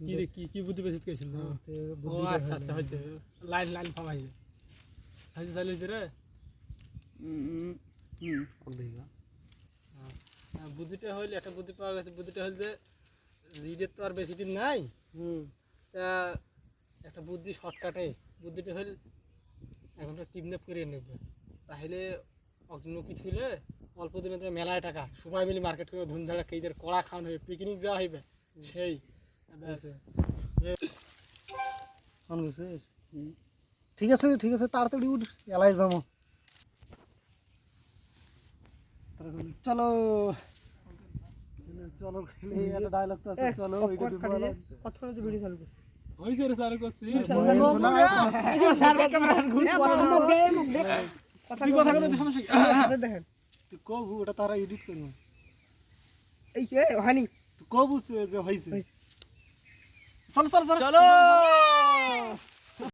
কি রে কি কি বুদ্ধি ও আচ্ছা আচ্ছা হইছে লাইন লাইন ফামাইছে হইছে চালু হইছে রে? হ্যাঁ, বুদ্ধিটা হইলে একটা বুদ্ধি পাওয়া গেছে। বুদ্ধিটা হইল যে রিডের তো আর বেশি দিন নাই। হুম। তা একটা বুদ্ধি শর্টকাটে। বুদ্ধিটা হইল এখন কিডন্যাপ করে নেবে। তাহলে অন্য কিছু হলে অল্প দিনে তো মেলায় টাকা সবাই মিলে মার্কেট করে ধুমধাড়া কেইদের কড়া খাওয়ানো হবে পিকনিক যাওয়া হইবে সেই ঠিক আছে ঠিক আছে তাড়াতাড়ি উঠ এলাই যাব চলো চলো খেলে একটা ডায়লগ তো আছে চলো ওইটা দিব আর- হইছে রে স্যার করছি কথা কথা সমস্যা কি? তুই কবু ওটা তারা এডিট করব এই হানি তুই কবু যে হয়েছে চলো চলো চলো। চলো!